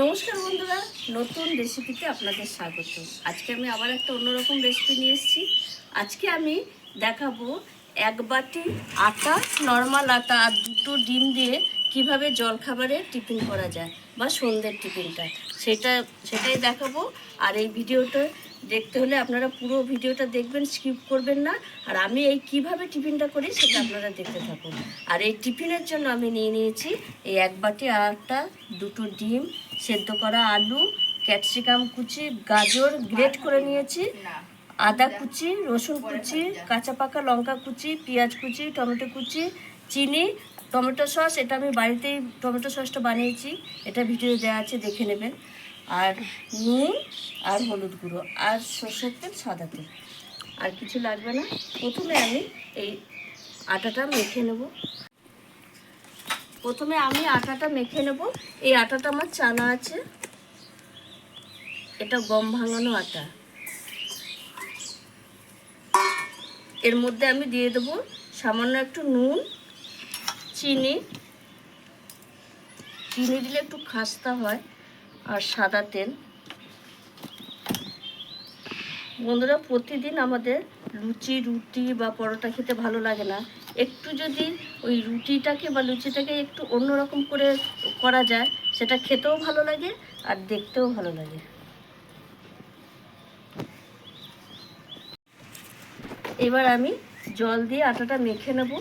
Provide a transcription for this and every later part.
নমস্কার বন্ধুরা, নতুন রেসিপিতে আপনাদের স্বাগত। আজকে আমি আবার একটা অন্যরকম রেসিপি নিয়ে এসেছি। আজকে আমি দেখাবো এক বাটি আটা নর্মাল আটা আর দুটো ডিম দিয়ে কীভাবে জলখাবারে টিফিন করা যায় বা সন্ধ্যের টিফিনটা সেটা, সেটাই দেখাবো। আর এই ভিডিওটা দেখতে হলে আপনারা পুরো ভিডিওটা দেখবেন স্কিপ করবেন না। আর আমি এই কীভাবে টিফিনটা করি সেটা আপনারা দেখতে থাকুন। আর এই টিফিনের জন্য আমি নিয়ে নিয়েছি এই এক বাটি আটা, দুটো ডিম, সেদ্ধ করা আলু, ক্যাপসিকাম কুচি, গাজর গ্রেট করে নিয়েছি, আদা কুচি, রসুন কুচি, কাঁচা পাকা লঙ্কা কুচি, পেঁয়াজ কুচি, টমেটো কুচি, চিনি, টমেটো সস, এটা আমি বাড়িতেই টমেটো সসটা বানিয়েছি। এটা ভিডিও দেওয়া আছে, দেখে নেবেন। আর নুন আর হলুদ গুঁড়ো আর সর্ষের তেল সাদা তেল। আর কিছু লাগবে না? প্রথমে আমি এই আটাটা মেখে নেব। প্রথমে আমি আটাটা মেখে নেব। এই আটাটা আমার চানা আছে। এটা গম ভাঙানো আটা। এর মধ্যে আমি দিয়ে দেবো সামান্য একটু নুন, চিনি। চিনি দিলে একটু খাস্তা হয়। আর সাদা তেল। বন্ধুরা, প্রতিদিন আমাদের লুচি, রুটি বা পরোটা খেতে ভালো লাগে না। একটু যদি ওই রুটিটাকে বা লুচিটাকে একটু অন্যরকম করে করা যায়, সেটা খেতেও ভালো লাগে আর দেখতেও ভালো লাগে। এবার আমি জল দিয়ে আটাটা মেখে নেব।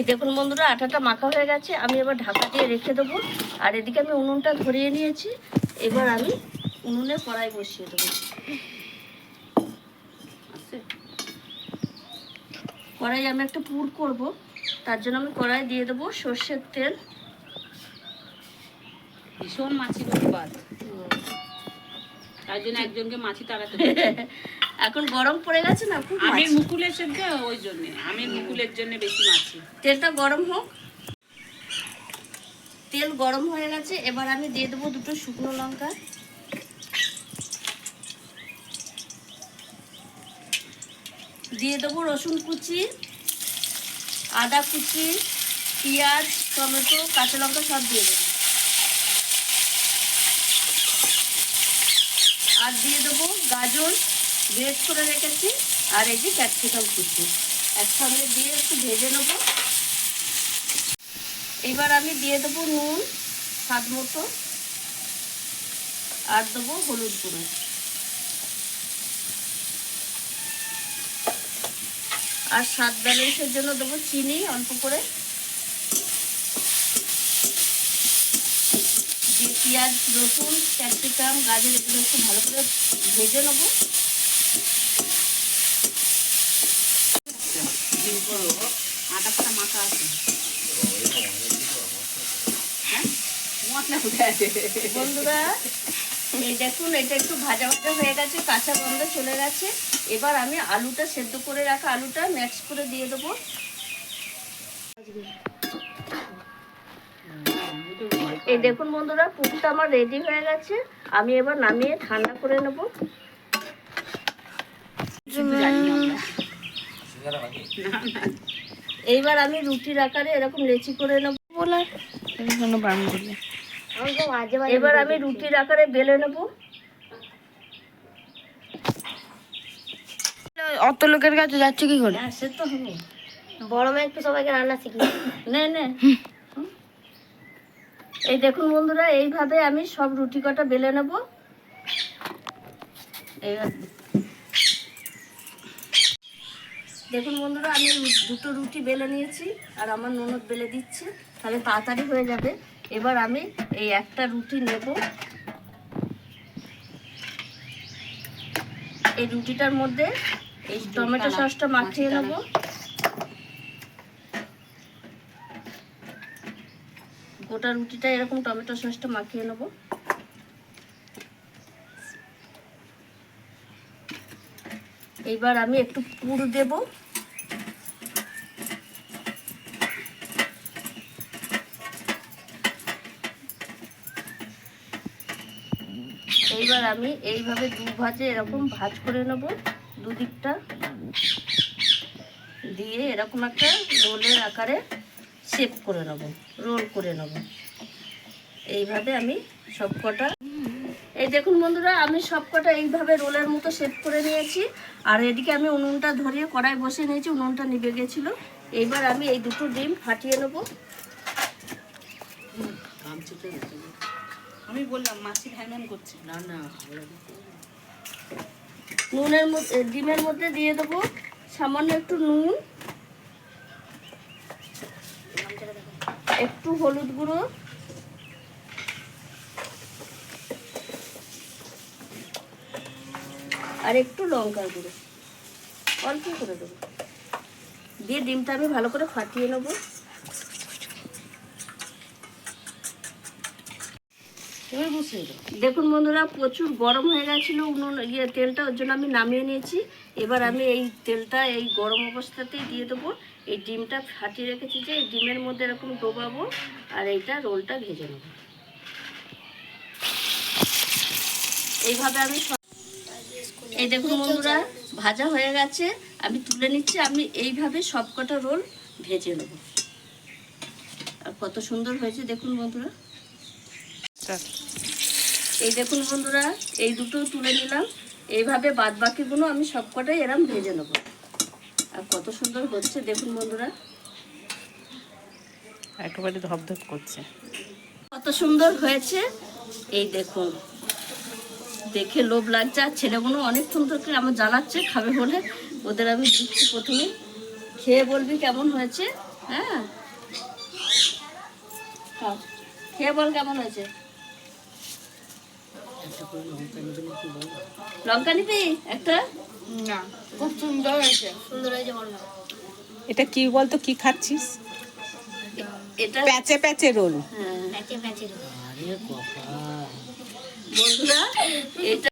এই দেখুন বন্ধুরা আটাটা মাখা হয়ে গেছে আমি এবার ঢাকা দিয়ে রেখে দেবো। আর এদিকে আমি উনুনটা ধরিয়ে নিয়েছি এবার আমি উনুনে কড়াই বসিয়ে দেবো। কড়াই আমি একটা পুর করব তার জন্য আমি কড়াই দিয়ে দেবো সর্ষের তেল। ভীষণ মাছি উৎপাত তার জন্য একজনকে মাছি তাড়াতে। এখন গরম পড়ে গেছে না খুব আমি মুকুলের জন্য ওই জন্য আমি মুকুলের জন্য বেশি মাছি। তেলটা গরম হোক। তেল গরম হয়ে গেছে এবার আমি দিয়ে দেবো দুটো শুকনো লঙ্কা। দিয়ে দেবো রসুন কুচি আদা কুচি পেঁয়াজ টমেটো কাঁচা লঙ্কা সব দিয়ে দেবো। আর দিয়ে দেবো গাজর। গ্রেট করে রেখেছি, আর এই যে ক্যাপসিকাম কুচি। একসঙ্গে দিয়ে একটু ভেজে নেব। এবার আমি দিয়ে দেবো নুন, স্বাদ মতো, আর দেবো হলুদ গুঁড়ো। আর স্বাদ ব্যালেন্সের জন্য দেবো চিনি, অল্প করে। দিয়ে পেঁয়াজ, রসুন, ক্যাপসিকাম, গাজর, এগুলো একটু ভালো করে ভেজে নেব। দেখুন ভাজা হয়ে গেছে, কাঁচা গন্ধ চলে গেছে। এবার আমি আলুটা সেদ্ধ করে রাখা আলুটা ম্যাক্স করে দিয়ে দেবো। এই দেখুন বন্ধুরা, পুরটা আমার রেডি হয়ে গেছে। আমি এবার নামিয়ে ঠান্ডা করে নেব। শুধু জানি আমরা। এইবার আমি রুটির আকারে এরকম লেচি করে নেব বারণ করবে এবার আমি রুটির আকারে বেলে নেব। অত লোকের কাছে যাচ্ছে কি করে? হ্যাঁ সে তো হবে বড় মেয়ে একটু সবাইকে রান্না শিখি নে নে। এই দেখুন বন্ধুরা এইভাবে আমি সব রুটি কটা বেলে নেব। এইবার দেখুন বন্ধুরা আমি দুটো রুটি বেলে নিয়েছি আর আমার ননদ বেলে দিচ্ছে। তাহলে তাড়াতাড়ি হয়ে যাবে। এবার আমি এই একটা রুটি নেব। এই রুটিটার মধ্যে এই টমেটো সসটা মাখিয়ে নেব। গোটা রুটিটা এরকম টমেটো সসটা মাখিয়ে নেব। এইবার আমি একটু পুর দেব এইবার আমি এইভাবে দু ভাজে এরকম ভাজ করে নেব, দুদিকটা। দিয়ে এরকম একটা রোলের আকারে শেপ করে নেব রোল করে নেব। এইভাবে আমি সব কটা এই দেখুন বন্ধুরা, আমি সব কটা এইভাবে রোলের মতো শেপ করে নিয়েছি। আর এদিকে আমি উনুনটা ধরিয়ে কড়াই বসিয়ে নিয়েছি, উনুনটা নিভে গেছিল। এইবার আমি এই দুটো ডিম ফাটিয়ে নেব। আমি বললাম মাছি ভ্যান ভ্যান করছে। না না নুনের মধ্যে ডিমের মধ্যে দিয়ে দেবো সামান্য একটু নুন একটু হলুদ গুঁড়ো আর একটু লঙ্কার গুঁড়ো। অল্প করে দেবো। দিয়ে ডিমটা আমি ভালো করে ফাটিয়ে নেব। দেখুন বন্ধুরা, প্রচুর গরম হয়ে গেছিল, উনুন ইয়ে তেলটা ওর জন্য আমি নামিয়ে নিয়েছি। এবার আমি এই তেলটা এই গরম অবস্থাতেই দিয়ে দেবো। এই ডিমটা ফাটিয়ে রেখেছি যে, এই ডিমের মধ্যে এরকম ডোবাবো আর এইটা রোলটা ভেজে নেব। এইভাবে আমি এই দেখুন বন্ধুরা, ভাজা হয়ে গেছে। আমি তুলে নিচ্ছি, আমি এইভাবে সবকটা রোল ভেজে নেব। আর কত সুন্দর হয়েছে দেখুন বন্ধুরা। এই দেখুন বন্ধুরা এই দুটো তুলে নিলাম। এইভাবে বাদ বাকিগুলো আমি সবকটাই এরম ভেজে নেব। আর কত সুন্দর হচ্ছে দেখুন বন্ধুরা। একেবারে ধপধপ করছে। কত সুন্দর হয়েছে। এই দেখুন দেখে লোভ লাগছে। আর ছেলেগুলো অনেকক্ষণ থেকে আমার জ্বালাচ্ছে খাবে বলে। ওদের আমি দিচ্ছি প্রথমে। খেয়ে বলবি কেমন হয়েছে? হ্যাঁ। খেয়ে বল কেমন হয়েছে? লঙ্কা নিবি একটা? না। খুব সুন্দর হয়েছে। সুন্দর হয়েছে বলো। এটা কি বলতো? কি খাচ্ছিস? এটা প্যাচে প্যাচে রোল। হ্যাঁ। প্যাচে প্যাচে বন্ধুরা এটা